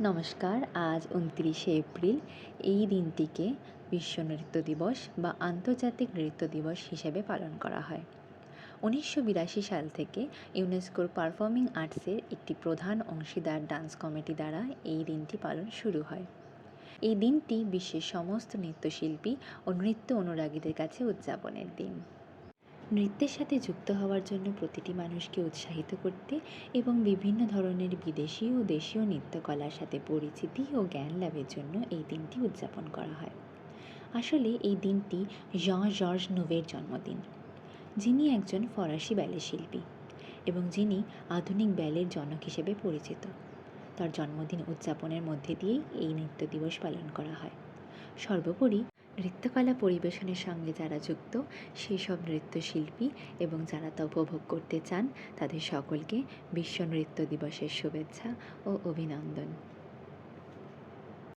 নমস্কার, আজ উনত্রিশে এপ্রিল। এই দিনটিকে বিশ্ব নৃত্য দিবস বা আন্তর্জাতিক নৃত্য দিবস হিসেবে পালন করা হয়। উনিশশো বিরাশি সাল থেকে ইউনেস্কোর পারফর্মিং আর্টসের একটি প্রধান অংশীদার ডান্স কমিটি দ্বারা এই দিনটি পালন শুরু হয়। এই দিনটি বিশ্বের সমস্ত নৃত্যশিল্পী ও নৃত্য অনুরাগীদের কাছে উদযাপনের দিন। নৃত্যের সাথে যুক্ত হওয়ার জন্য প্রতিটি মানুষকে উৎসাহিত করতে এবং বিভিন্ন ধরনের বিদেশি ও দেশীয় নৃত্যকলার সাথে পরিচিতি ও জ্ঞান লাভের জন্য এই দিনটি উদযাপন করা হয়। আসলে এই দিনটি জঁ জর্জ নুভের জন্মদিন। যিনি একজন ফরাসি ব্যালে শিল্পী এবং যিনি আধুনিক ব্যালের জনক হিসেবে পরিচিত। তার জন্মদিন উদযাপনের মধ্যে দিয়েই এই নৃত্য দিবস পালন করা হয়। সর্বোপরি নৃত্যকলা পরিবেশনের সঙ্গে যারা যুক্ত সেই সব নৃত্যশিল্পী এবং যারা তা উপভোগ করতে চান, তাদের সকলকে বিশ্ব নৃত্য দিবসের শুভেচ্ছা ও অভিনন্দন।